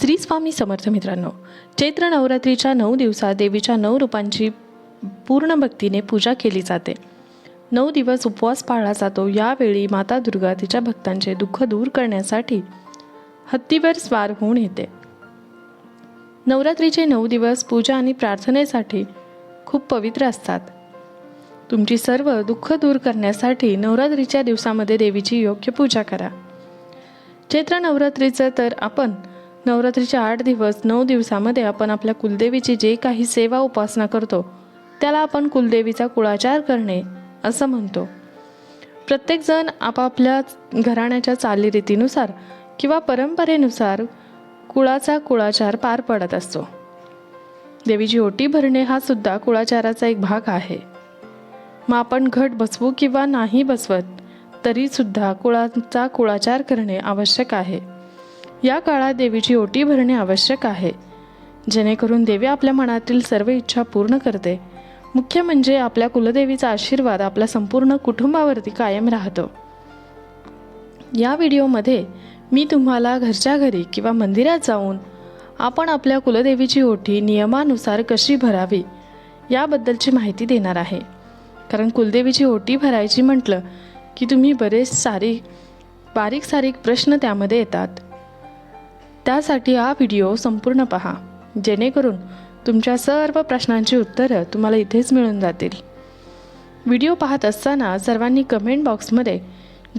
श्री स्वामी समर्थ मित्रांनो चैत्र नवरात्रीच्या नऊ दिवसात देवीच्या नऊ रूपांची पूर्ण भक्तीने पूजा केली जाते. नऊ दिवस उपवास पाळला जातो. यावेळी माता दुर्गा तिच्या भक्तांचे दुःख दूर करण्यासाठी हत्तीवर स्वार होऊन येते. नवरात्रीचे नऊ दिवस पूजा आणि प्रार्थनेसाठी खूप पवित्र असतात. तुमची सर्व दुःख दूर करण्यासाठी नवरात्रीच्या दिवसामध्ये देवीची योग्य पूजा करा. चैत्र नवरात्रीचं तर आपण नवरात्रीचे आठ दिवस नऊ दिवसामध्ये आपण आपल्या कुलदेवीची जे काही सेवा उपासना करतो त्याला आपण कुलदेवीचा कुळाचार करणे असं म्हणतो. प्रत्येकजण आपापल्या घराण्याच्या चालीरीतीनुसार किंवा परंपरेनुसार कुळाचा कुळाचार पार पडत असतो. देवीची ओटी भरणे हा सुद्धा कुळाचाराचा एक भाग आहे. मग आपण घट बसवू किंवा नाही बसवत तरीसुद्धा कुळाचा कुळाचार करणे आवश्यक आहे. या काळात देवीची ओटी भरणे आवश्यक आहे. जेणेकरून देवी आपल्या मनातील सर्व इच्छा पूर्ण करते. मुख्य म्हणजे आपल्या कुलदेवीचा आशीर्वाद आपल्या संपूर्ण कुटुंबावरती कायम राहतो. या व्हिडिओमध्ये मी तुम्हाला घरच्या घरी किंवा मंदिरात जाऊन आपण आपल्या कुलदेवीची ओटी नियमानुसार कशी भरावी याबद्दलची माहिती देणार आहे. कारण कुलदेवीची ओटी भरायची म्हटलं की तुम्ही बरेच सारी बारीक सारीक प्रश्न त्यामध्ये येतात. त्यासाठी हा व्हिडिओ संपूर्ण पहा. जेणेकरून तुमच्या सर्व प्रश्नांची उत्तरं तुम्हाला इथेच मिळून जातील. व्हिडिओ पाहत असताना सर्वांनी कमेंट बॉक्समध्ये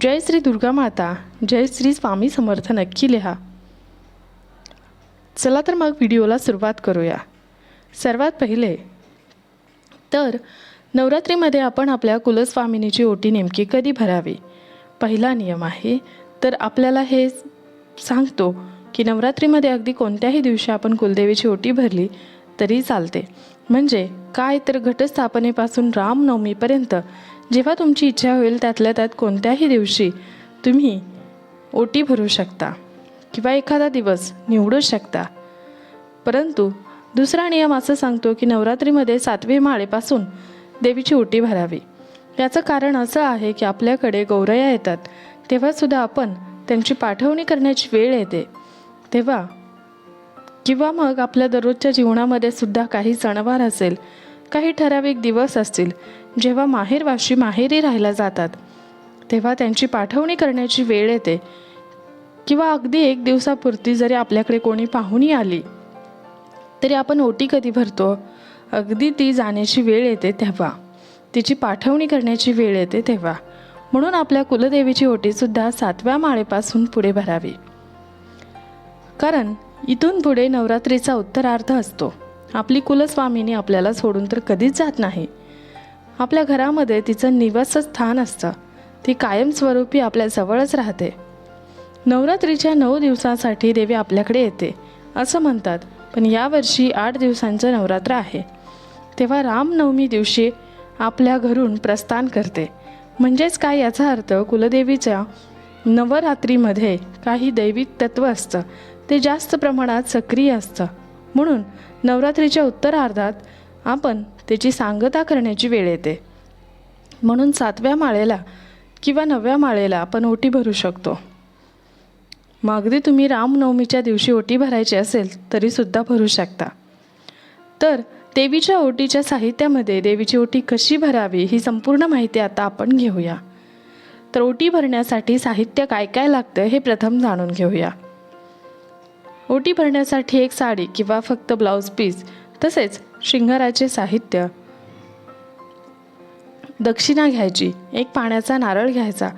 जय श्री दुर्गा माता जय श्री स्वामी समर्थ नक्की लिहा. चला तर मग व्हिडिओला सुरुवात करूया. सर्वात पहिले तर नवरात्रीमध्ये आपण आपल्या कुलस्वामिनीची ओटी नेमकी कधी भरावी? पहिला नियम आहे तर आपल्याला हे सांगतो की नवरात्रीमध्ये अगदी कोणत्याही दिवशी आपण कुलदेवीची ओटी भरली तरी चालते. म्हणजे काय तर घटस्थापनेपासून रामनवमीपर्यंत जेव्हा तुमची इच्छा होईल त्यातल्या त्यात कोणत्याही दिवशी तुम्ही ओटी भरू शकता किंवा एखादा दिवस निवडू शकता. परंतु दुसरा नियम असं सांगतो की नवरात्रीमध्ये सातवे माळेपासून देवीची ओटी भरावी. याचं कारण असं आहे की आपल्याकडे गौरया येतात तेव्हासुद्धा आपण त्यांची पाठवणी करण्याची वेळ येते. तेव्हा. किंवा मग आपल्या दररोजच्या जीवनामध्ये सुद्धा काही सणवार असेल काही ठराविक दिवस असतील जेव्हा माहेरवाशी माहेरी राहायला जातात तेव्हा त्यांची पाठवणी करण्याची वेळ येते. किंवा अगदी एक दिवसापुरती जरी आपल्याकडे कोणी पाहुणी आली तरी आपण ओटी कधी भरतो? अगदी ती जाण्याची वेळ येते तेव्हा. तिची पाठवणी करण्याची वेळ येते तेव्हा. म्हणून आपल्या कुलदेवीची ओटीसुद्धा सातव्या माळेपासून पुढे भरावी. कारण इथून पुढे नवरात्रीचा उत्तरार्ध असतो. आपली कुलस्वामिनी आपल्याला सोडून तर कधीच जात नाही. आपल्या घरामध्ये तिचं निवासस्थान असतं. ती कायमस्वरूपी आपल्या जवळच राहते. नवरात्रीच्या नऊ दिवसासाठी देवी आपल्याकडे येते असं म्हणतात. पण यावर्षी आठ दिवसांचं नवरात्र आहे. तेव्हा रामनवमी दिवशी आपल्या घरून प्रस्थान करते. म्हणजेच काय याचा अर्थ कुलदेवीच्या नवरात्रीमध्ये काही दैविक तत्व असतं. ते जास्त प्रमाणात सक्रिय असतं. म्हणून नवरात्रीच्या उत्तरार्धात आपण त्याची सांगता करण्याची वेळ येते. म्हणून सातव्या माळेला किंवा नवव्या माळेला आपण ओटी भरू शकतो. मग अगदी तुम्ही रामनवमीच्या दिवशी ओटी भरायची असेल तरीसुद्धा भरू शकता. तर देवीच्या ओटीच्या साहित्यामध्ये देवीची ओटी कशी भरावी ही संपूर्ण माहिती आता आपण घेऊया. ओटी भरण्यासाठी साहित्य काय काय लागतं हे प्रथम जाणून घेऊया. ओटी भरण्यासाठी एक साडी किंवा फक्त ब्लाऊज पीस तसेच शिंगाराचे साहित्य. दक्षिणा घ्यायची एक पाण्याचा नारळ घ्यायचा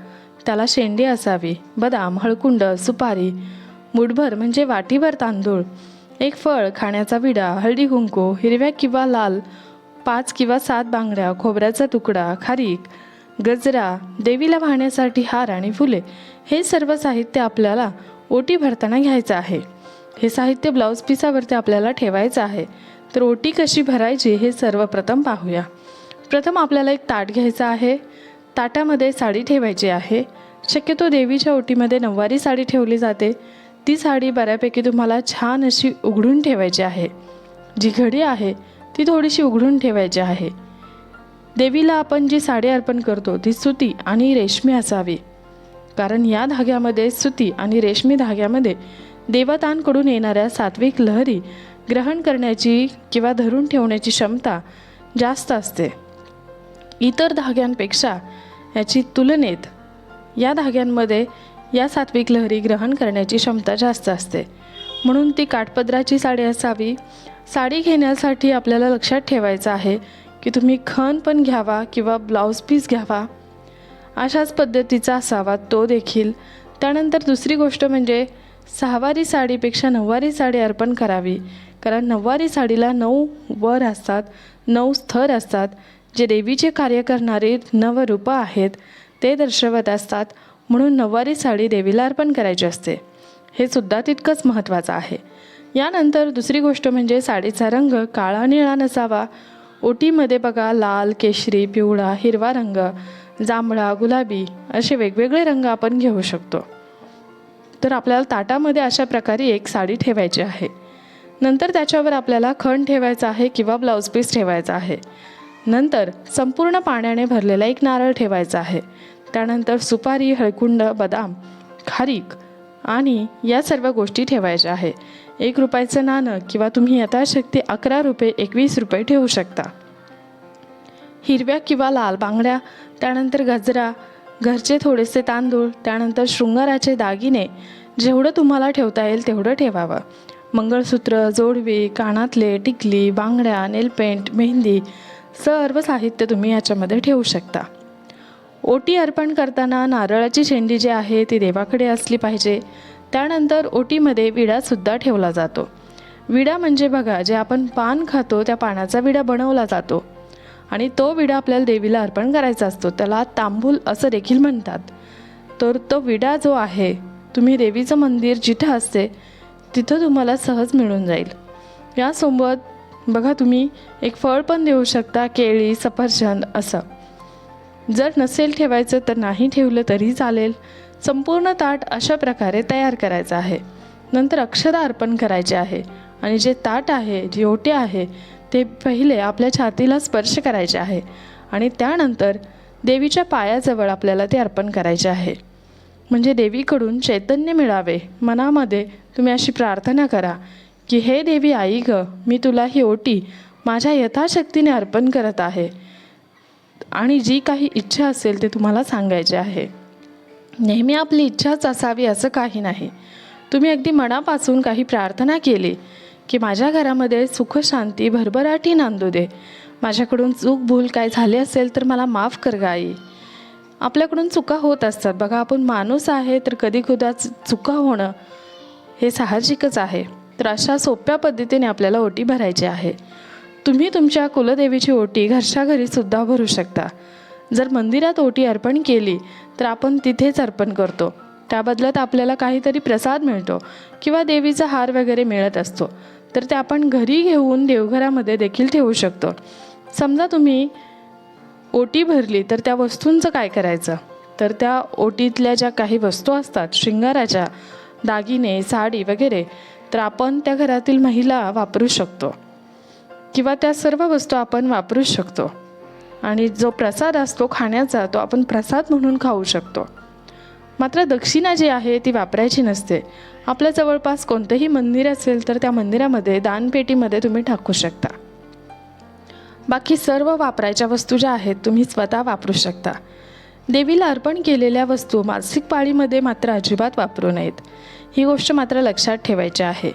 त्याला शेंडी असावी बदाम हळकुंड सुपारी मुठभर म्हणजे वाटीभर तांदूळ एक फळ खाण्याचा विडा हळदी कुंकू हिरव्या किंवा लाल पाच किंवा सात बांगड्या खोबऱ्याचा तुकडा खारीक गजरा देवीला वाहण्यासाठी हार आणि फुले हे सर्व साहित्य आपल्याला ओटी भरताना घ्यायचं आहे. हे साहित्य ब्लाऊज पिसावरती आपल्याला ठेवायचं आहे. तर ओटी कशी भरायची हे सर्वप्रथम पाहूया. प्रथम आपल्याला एक ताट घ्यायचं आहे. ताटामध्ये साडी ठेवायची आहे. शक्यतो देवीच्या ओटीमध्ये नऊवारी साडी ठेवली जाते. ती साडी बऱ्यापैकी तुम्हाला छान अशी उघडून ठेवायची आहे. जी घडी आहे ती थोडीशी उघडून ठेवायची आहे. देवीला आपण जी साडी अर्पण करतो ती सुती आणि रेशमी असावी. कारण या धाग्यामध्ये सुती आणि रेशमी धाग्यामध्ये देवतांकडून येणाऱ्या सात्विक लहरी ग्रहण करण्याची किंवा धरून ठेवण्याची क्षमता जास्त असते. इतर धाग्यांपेक्षा याची तुलनेत या धाग्यांमध्ये या सात्विक लहरी ग्रहण करण्याची क्षमता जास्त असते. म्हणून ती काठपदराची साडी असावी. साडी घेण्यासाठी आपल्याला लक्षात ठेवायचं आहे की तुम्ही खण पण घ्यावा किंवा ब्लाऊज पीस घ्यावा. अशाच पद्धतीचा असावा तो देखील. त्यानंतर दुसरी गोष्ट म्हणजे सहावारी साडीपेक्षा नऊवारी साडी अर्पण करावी. कारण नऊवारी साडीला नऊ वर असतात नऊ स्थर असतात. जे देवीचे कार्य करणारे नवरूपं आहेत ते दर्शवत असतात. म्हणून नऊवारी साडी देवीला अर्पण करायची असते. हे सुद्धा तितकंच महत्त्वाचं आहे. यानंतर दुसरी गोष्ट म्हणजे साडीचा रंग काळा निळा नसावा. ओटीमध्ये बघा लाल केशरी पिवळा हिरवा रंग जांभळा गुलाबी असे वेगवेगळे रंग आपण घेऊ शकतो. तर आपल्याला ताटामध्ये अशा प्रकारे एक साडी ठेवायची आहे. नंतर त्याच्यावर आपल्याला खण ठेवायचा आहे किंवा ब्लाऊज पीस ठेवायचा आहे. नंतर संपूर्ण पाण्याने भरलेला एक नारळ ठेवायचा आहे. त्यानंतर सुपारी हळकुंड बदाम खारीक आणि या सर्व गोष्टी ठेवायच्या आहे. एक रुपयाचं नाणं किंवा तुम्ही यथाशक्ती अकरा रुपये एकवीस रुपये ठेवू शकता. हिरव्या किंवा लाल बांगड्या त्यानंतर गजरा घरचे थोडेसे तांदूळ त्यानंतर शृंगाराचे दागिने जेवढं तुम्हाला ठेवता येईल तेवढं ठेवावं. मंगळसूत्र जोडवी कानातले टिकली बांगड्या नेलपेंट मेहंदी सर्व साहित्य तुम्ही याच्यामध्ये ठेवू शकता. ओटी अर्पण करताना नारळाची शेंडी जी आहे ती देवाकडे असली पाहिजे. त्यानंतर ओटीमध्ये विडासुद्धा ठेवला जातो. विडा म्हणजे बघा जे आपण पान खातो त्या पानाचा विडा बनवला जातो. आणि तो विडा आपल्याला देवीला अर्पण करायचा असतो. त्याला तांबूल असं देखील म्हणतात. तर तो विडा जो आहे तुम्ही देवीचं मंदिर जिथं असते तिथं तुम्हाला सहज मिळून जाईल. यासोबत बघा तुम्ही एक फळ पण देऊ शकता केळी सफरचंद असं. जर नसेल ठेवायचं तर नाही ठेवलं तरी चालेल. संपूर्ण ताट अशा प्रकारे तयार करायचं आहे. नंतर अक्षदा अर्पण करायचे आहे. आणि जे ताट आहे जी ओटे आहे ते पहिले आपल्या छातीला स्पर्श करायचे आहे. आणि त्यानंतर देवीच्या पायाजवळ आपल्याला ते अर्पण करायचे आहे. म्हणजे देवीकडून चैतन्य मिळावे. मनामध्ये तुम्ही अशी प्रार्थना करा की हे देवी आई ग मी तुला ही ओटी माझ्या यथाशक्तीने अर्पण करत आहे. आणि जी काही इच्छा असेल ते तुम्हाला सांगायचे आहे. नेहमी आपली इच्छाच असावी असं काही नाही. तुम्ही अगदी मनापासून काही प्रार्थना केली की माझ्या घरामध्ये सुख शांती भरभराटी नांदू दे. माझ्याकडून चूक भूल काय झाली असेल तर मला माफ कर ग आई आपल्याकडून चुका होत असतात. बघा आपण माणूस आहे तर कधी कदा चुका होणं हे साहजिकच आहे. तर अशा सोप्या पद्धतीने आपल्याला ओटी भरायची आहे. तुम्ही तुमच्या कुलदेवीची ओटी घरच्या घरीसुद्धा भरू शकता. जर मंदिरात ओटी अर्पण केली तर आपण तिथेच अर्पण करतो. त्या बदल्यात आपल्याला काहीतरी प्रसाद मिळतो किंवा देवीचा हार वगैरे मिळत असतो. तर ते आपण घरी घेऊन देवघरामध्ये देखील ठेवू शकतो. समजा तुम्ही ओटी भरली तर त्या वस्तूंचं काय करायचं? तर त्या ओटीतल्या ज्या काही वस्तू असतात शृंगाराच्या दागिने साडी वगैरे तर आपण त्या घरातील महिला वापरू शकतो. किंवा त्या सर्व वस्तू आपण वापरू शकतो. आणि जो प्रसाद असतो खाण्याचा तो आपण प्रसाद म्हणून खाऊ शकतो. मात्र दक्षिणा जी आहे ती वापरायची नसते. आपल्या जवळपास कोणतंही मंदिर असेल तर त्या मंदिरामध्ये दानपेटीमध्ये तुम्ही टाकू शकता. बाकी सर्व वापरायच्या वस्तू ज्या आहेत तुम्ही स्वतः वापरू शकता. देवीला अर्पण केलेल्या वस्तू मासिक पाळीमध्ये मात्र अजिबात वापरू नयेत. ही गोष्ट मात्र लक्षात ठेवायची आहे.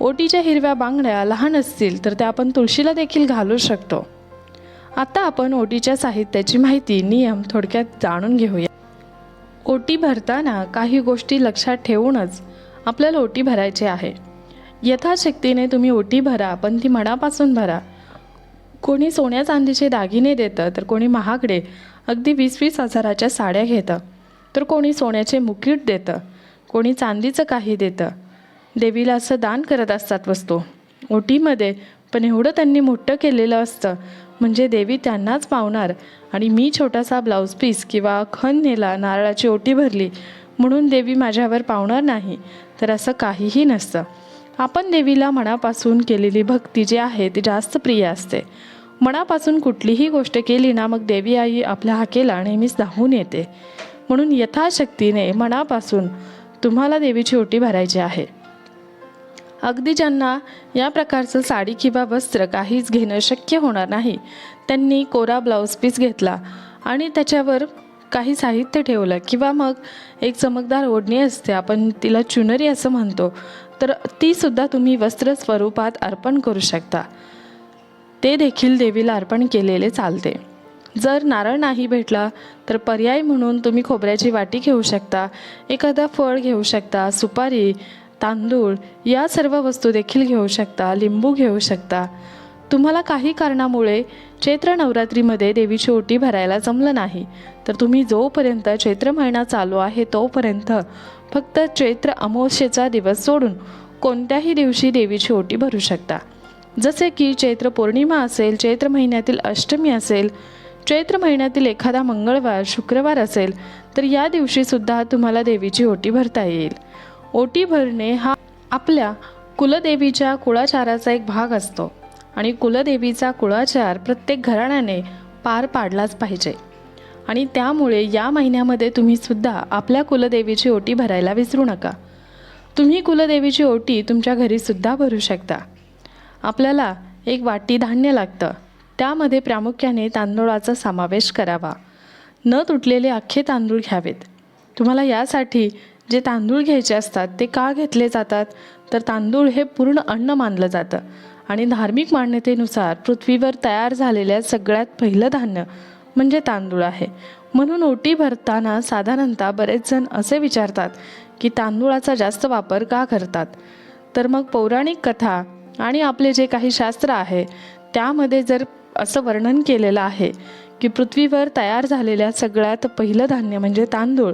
ओटीच्या हिरव्या बांगड्या लहान असतील तर त्या आपण तुळशीला देखील घालू शकतो. आता आपण ओटीच्या साहित्याची माहिती नियम थोडक्यात जाणून घेऊया. ओटी भरताना काही गोष्टी लक्षात ठेवूनच आपल्याला ओटी भरायची आहे. यथाशक्तीने तुम्ही ओटी भरा पण ती मनापासून भरा. कोणी सोन्या चांदीचे दागिने देतं तर कोणी महागडे अगदी वीस वीस हजाराच्या साड्या घेतं तर कोणी सोन्याचे मुकीट देतं कोणी चांदीचं काही देतं. देवीला असं दान करत असतात वस्तू. ओटीमध्ये पण एवढं त्यांनी मोठं केलेलं असतं म्हणजे देवी त्यांनाच पावणार. आणि मी छोटासा ब्लाऊज पीस किंवा खन नेला नारळाची ओटी भरली म्हणून देवी माझ्यावर पावणार नाही. तर असं काहीही नसतं. आपण देवीला मनापासून केलेली भक्ती जी आहे ती जास्त प्रिय असते. मनापासून कुठलीही गोष्ट केली ना मग देवी आई आपल्या हाकेला नेहमीच धावून येते. म्हणून यथाशक्तीने मनापासून तुम्हाला देवीची ओटी भरायची आहे. अगदी ज्यांना या प्रकारचं साडी किंवा वस्त्र काहीच घेणं शक्य होणार नाही त्यांनी कोरा ब्लाऊज पीस घेतला आणि त्याच्यावर काही साहित्य ठेवलं किंवा मग एक चमकदार ओढणी असते आपण तिला चुनरी असं म्हणतो तर तीसुद्धा तुम्ही वस्त्र स्वरूपात अर्पण करू शकता. ते देखील देवीला अर्पण केलेले चालते. जर नारळ नाही भेटला तर पर्याय म्हणून तुम्ही खोबऱ्याची वाटी घेऊ शकता एखादा फळ घेऊ शकता सुपारी तांदूळ या सर्व वस्तू देखील घेऊ शकता लिंबू घेऊ शकता. तुम्हाला काही कारणामुळे चैत्र नवरात्रीमध्ये देवीची ओटी भरायला जमलं नाही. तर तुम्ही जोपर्यंत चैत्र महिना चालू आहे तोपर्यंत फक्त चैत्र अमावस्येचा दिवस सोडून कोणत्याही दिवशी देवीची ओटी भरू शकता. जसे की चैत्र पौर्णिमा असेल चैत्र महिन्यातील अष्टमी असेल चैत्र महिन्यातील एखादा मंगळवार शुक्रवार असेल तर या दिवशीसुद्धा तुम्हाला देवीची ओटी भरता येईल. ओटी भरणे हा आपल्या कुलदेवीच्या कुळाचाराचा एक भाग असतो आणि कुलदेवीचा कुळाचार प्रत्येक घराण्याने पार पाडलाच पाहिजे. आणि त्यामुळे या महिन्यामध्ये तुम्ही सुद्धा आपल्या कुलदेवीची ओटी भरायला विसरू नका. तुम्ही कुलदेवीची ओटी तुमच्या घरीसुद्धा भरू शकता. आपल्याला एक वाटी धान्य लागतं. त्यामध्ये प्रामुख्याने तांदूळाचा समावेश करावा. न तुटलेले अख्खे तांदूळ घ्यावेत. तुम्हाला यासाठी जे तांदूळ घ्यायचे असतात ते का घेतले जातात? तर तांदूळ हे पूर्ण अन्न मानलं जातं. आणि धार्मिक मान्यतेनुसार पृथ्वीवर तयार झालेल्या सगळ्यात पहिलं धान्य म्हणजे तांदूळ आहे. म्हणून ओटी भरताना साधारणतः बरेच जण असे विचारतात की तांदूळाचा जास्त वापर का करतात? तर मग पौराणिक कथा आणि आपले जे काही शास्त्र आहे त्यामध्ये जर असं वर्णन केलेलं आहे की पृथ्वीवर तयार झालेल्या सगळ्यात पहिलं धान्य म्हणजे तांदूळ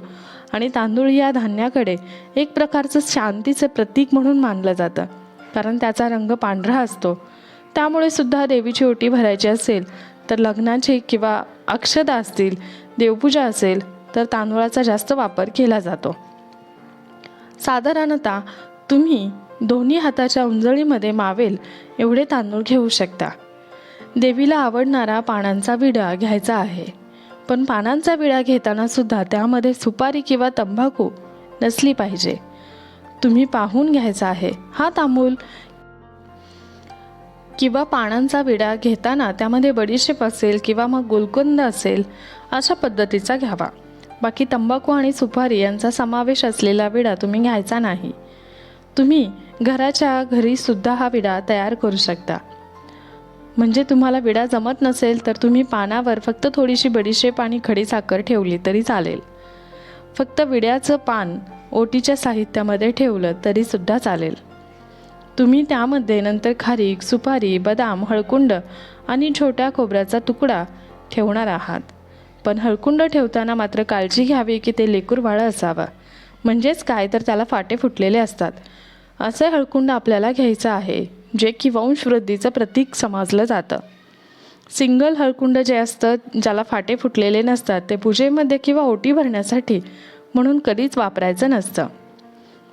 आणि तांदूळ या धान्याकडे एक प्रकारचं शांतीचं प्रतीक म्हणून मानलं जातं. कारण त्याचा रंग पांढरा असतो. त्यामुळे सुद्धा देवीची ओटी भरायची असेल तर लग्नाची किंवा अक्षदा असतील देवपूजा असेल तर तांदूळाचा जास्त वापर केला जातो. साधारणतः तुम्ही दोन्ही हाताच्या उंजळीमध्ये मावेल एवढे तांदूळ घेऊ शकता. देवीला आवडणारा पानांचा विडा घ्यायचा आहे. पण पानांचा विडा घेताना सुद्धा त्यामध्ये सुपारी किंवा तंबाखू नसली पाहिजे. तुम्ही पाहून घ्यायचा आहे. हा तांबूल किंवा पानांचा विडा घेताना त्यामध्ये बडीशेप असेल किंवा मग गुलकंद असेल अशा पद्धतीचा घ्यावा. बाकी तंबाखू आणि सुपारी यांचा समावेश असलेला विडा तुम्ही घ्यायचा नाही. तुम्ही घराच्या घरीसुद्धा हा विडा तयार करू शकता. म्हणजे तुम्हाला विडा जमत नसेल तर तुम्ही पानावर फक्त थोडीशी बडीशेप आणि खडी साखर ठेवली तरी चालेल. फक्त विड्याचं पान ओटीच्या साहित्यामध्ये ठेवलं तरीसुद्धा चालेल. तुम्ही त्यामध्ये नंतर खारीक सुपारी बदाम हळकुंड आणि छोट्या खोबऱ्याचा तुकडा ठेवणार आहात. पण हळकुंड ठेवताना मात्र काळजी घ्यावी की ते लेकूरवाळं असावं. म्हणजेच काय? तर त्याला फाटे फुटलेले असतात. असे हळकुंड आपल्याला घ्यायचं आहे जे की वंशवृद्धीचं प्रतीक समजलं जातं. सिंगल हळकुंड जे असतं ज्याला फाटे फुटलेले नसतात ते पूजेमध्ये किंवा ओटी भरण्यासाठी म्हणून कधीच वापरायचं नसतं.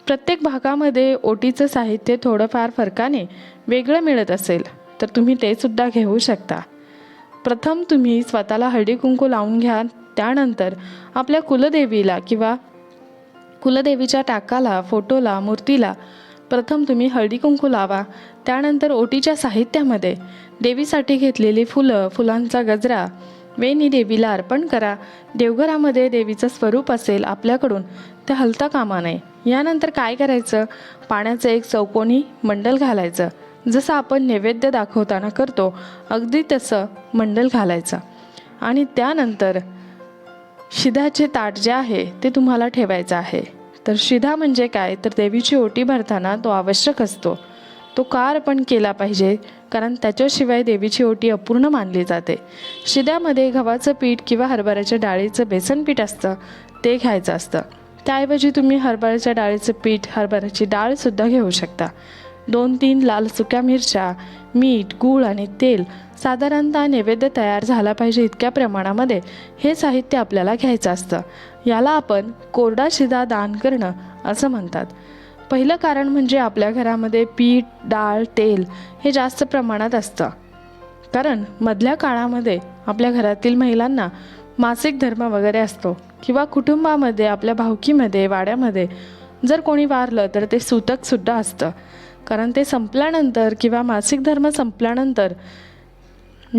प्रत्येक भागामध्ये ओटीचं साहित्य थोडंफार फरकाने वेगळं मिळत असेल तर तुम्ही ते सुद्धा घेऊ शकता. प्रथम तुम्ही स्वतःला हळदी कुंकू लावून घ्या त्यानंतर आपल्या कुलदेवीला किंवा कुलदेवीच्या टाकाला फोटोला मूर्तीला प्रथम तुम्ही हळदी कुंकू लावा. त्यानंतर ओटीच्या साहित्यामध्ये देवीसाठी घेतलेली फुलं फुलांचा गजरा वेणी देवीला अर्पण करा. देवघरामध्ये देवीचं स्वरूप असेल आपल्याकडून ते हलता कामा नये. यानंतर काय करायचं? पाण्याचं एक चौकोनी मंडल घालायचं. जसं आपण नैवेद्य दाखवताना करतो अगदी तसं मंडल घालायचं. आणि त्यानंतर शिधाचे ताट जे आहे ते तुम्हाला ठेवायचं आहे. तर शिधा म्हणजे काय? तर देवीची ओटी भरताना तो आवश्यक असतो. तो का अर्पण केला पाहिजे कारण त्याच्याशिवाय देवीची ओटी अपूर्ण मानली जाते. शिद्यामध्ये गव्हाचं पीठ किंवा हरभऱ्याच्या डाळीचं बेसन पीठ असतं ते घ्यायचं असतं. त्याऐवजी तुम्ही हरभऱ्याच्या डाळीचं पीठ हरभऱ्याची डाळसुद्धा घेऊ शकता. दोन तीन लाल सुक्या मिरच्या मीठ गूळ आणि तेल साधारणतः नैवेद्य तयार झाला पाहिजे इतक्या प्रमाणामध्ये हे साहित्य आपल्याला घ्यायचं असतं. याला आपण कोरडा शिदा दान करणं असं म्हणतात. पहिलं कारण म्हणजे आपल्या घरामध्ये पीठ डाळ तेल हे जास्त प्रमाणात असतं. कारण मधल्या काळामध्ये आपल्या घरातील महिलांना मासिक धर्म वगैरे असतो किंवा कुटुंबामध्ये आपल्या भावकीमध्ये वाड्यामध्ये जर कोणी वारलं तर ते सूतकसुद्धा असतं. कारण ते संपल्यानंतर किंवा मासिक धर्म संपल्यानंतर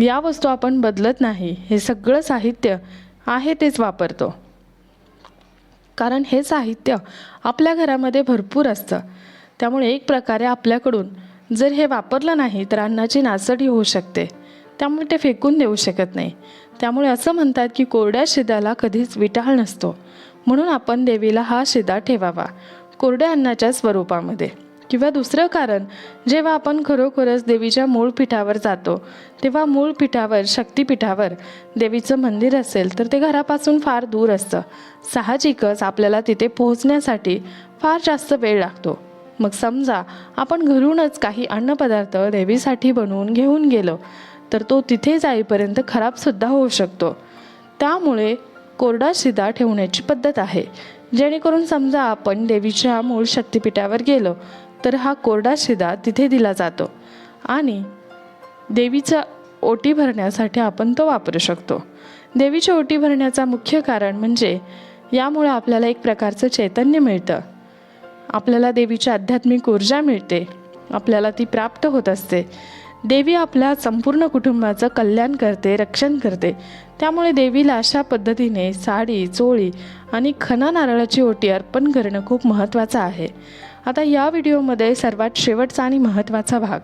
या वस्तू आपण बदलत नाही. हे सगळं साहित्य आहे तेच वापरतो. कारण हे साहित्य आपल्या घरामध्ये भरपूर असतं. त्यामुळे एक प्रकारे आपल्याकडून जर हे वापरलं नाही तर अन्नाची नासडी होऊ शकते. त्यामुळे ते फेकून देऊ शकत नाही. त्यामुळे असं म्हणतात की कोरड्या शिदाला कधीच विटाळ नसतो. म्हणून आपण देवीला हा शिदा ठेवावा. कोरड्या अन्नाच्या स्वरूपामध्ये. किंवा दुसरं कारण जेव्हा आपण खरोखरच देवीच्या मूळ पीठावर जातो तेव्हा मूळ पीठावर शक्तिपीठावर देवीचं मंदिर असेल तर ते घरापासून फार दूर असतं. साहजिकच आपल्याला तिथे पोहोचण्यासाठी फार जास्त वेळ लागतो. मग समजा आपण घरूनच काही अन्नपदार्थ देवीसाठी बनवून घेऊन गेलो तर तो तिथे जाईपर्यंत खराबसुद्धा होऊ शकतो. त्यामुळे कोरडा शिदा ठेवण्याची पद्धत आहे. जेणेकरून समजा आपण देवीच्या मूळ शक्तिपीठावर गेलो तर हा कोरडा शिदा तिथे दिला जातो आणि देवीचा ओटी भरण्यासाठी आपण तो वापरू शकतो. देवीची ओटी भरण्याचा मुख्य कारण म्हणजे यामुळे आपल्याला एक प्रकारचं चैतन्य मिळतं. आपल्याला देवीची आध्यात्मिक ऊर्जा मिळते. आपल्याला ती प्राप्त होत असते. देवी आपल्या संपूर्ण कुटुंबाचं कल्याण करते रक्षण करते. त्यामुळे देवीला अशा पद्धतीने साडी चोळी आणि खना नारळाची ओटी अर्पण करणं खूप महत्त्वाचं आहे. आता या व्हिडिओमध्ये सर्वात शेवटचा आणि महत्त्वाचा भाग.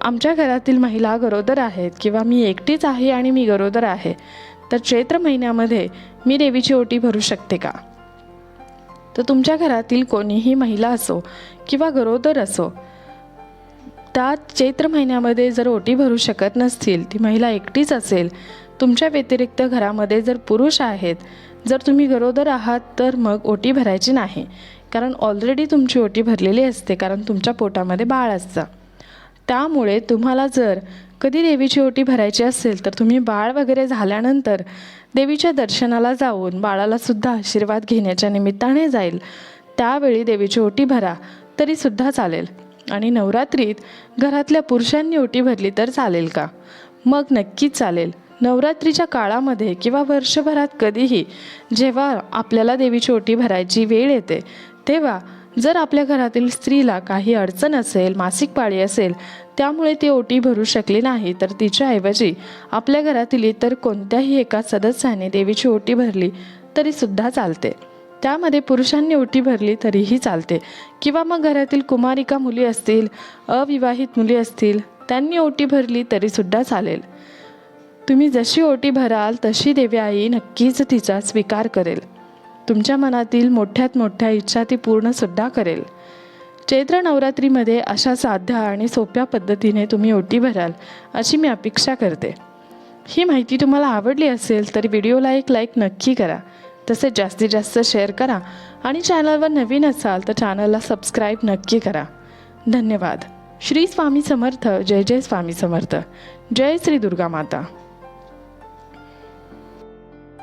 आमच्या घरातील महिला गरोदर आहेत किंवा मी एकटीच आहे आणि मी गरोदर आहे तर चैत्र महिन्यामध्ये मी देवीची ओटी भरू शकते का? तर तुमच्या घरातील कोणीही महिला असो किंवा गरोदर असो त्या चैत्र महिन्यामध्ये जर ओटी भरू शकत नसतील ती महिला एकटीच असेल तुमच्या व्यतिरिक्त घरामध्ये जर पुरुष आहेत जर तुम्ही गरोदर आहात तर मग ओटी भरायची नाही. कारण ऑलरेडी तुमची ओटी भरलेली असते कारण तुमच्या पोटामध्ये बाळ असतं. त्यामुळे तुम्हाला जर कधी देवीची ओटी भरायची असेल तर तुम्ही बाळ वगैरे झाल्यानंतर देवीच्या दर्शनाला जाऊन बाळालासुद्धा आशीर्वाद घेण्याच्या निमित्ताने जाईल. त्यावेळी देवीची ओटी भरा तरीसुद्धा चालेल. आणि नवरात्रीत घरातल्या पुरुषांनी ओटी भरली तर चालेल का? मग नक्कीच चालेल. नवरात्रीच्या काळामध्ये किंवा वर्षभरात कधीही जेव्हा आपल्याला देवीची ओटी भरायची वेळ येते तेव्हा जर आपल्या घरातील स्त्रीला काही अडचण असेल मासिक पाळी असेल त्यामुळे ती ओटी भरू शकली नाही तर तिच्याऐवजी आपल्या घरातील इतर कोणत्याही एका सदस्याने देवीची ओटी भरली तरीसुद्धा चालते. त्यामध्ये पुरुषांनी ओटी भरली तरीही चालते. किंवा मग घरातील कुमारिका मुली असतील अविवाहित मुली असतील त्यांनी ओटी भरली तरीसुद्धा चालेल. तुम्ही जशी ओटी भराल तशी देवी आई नक्कीच तिचा स्वीकार करेल. तुमच्या मनातील मोठ्यात मोठ्या इच्छा ती पूर्णसुद्धा करेल. चैत्र नवरात्रीमध्ये अशा साध्या आणि सोप्या पद्धतीने तुम्ही ओटी भराल अशी मी अपेक्षा करते. ही माहिती तुम्हाला आवडली असेल तर व्हिडिओला एक लाईक नक्की करा तसेच जास्तीत जास्त शेअर करा आणि चॅनलवर नवीन असाल तर चॅनलला सबस्क्राईब नक्की करा. धन्यवाद. श्री स्वामी समर्थ जय जय स्वामी समर्थ. जय श्री दुर्गा माता.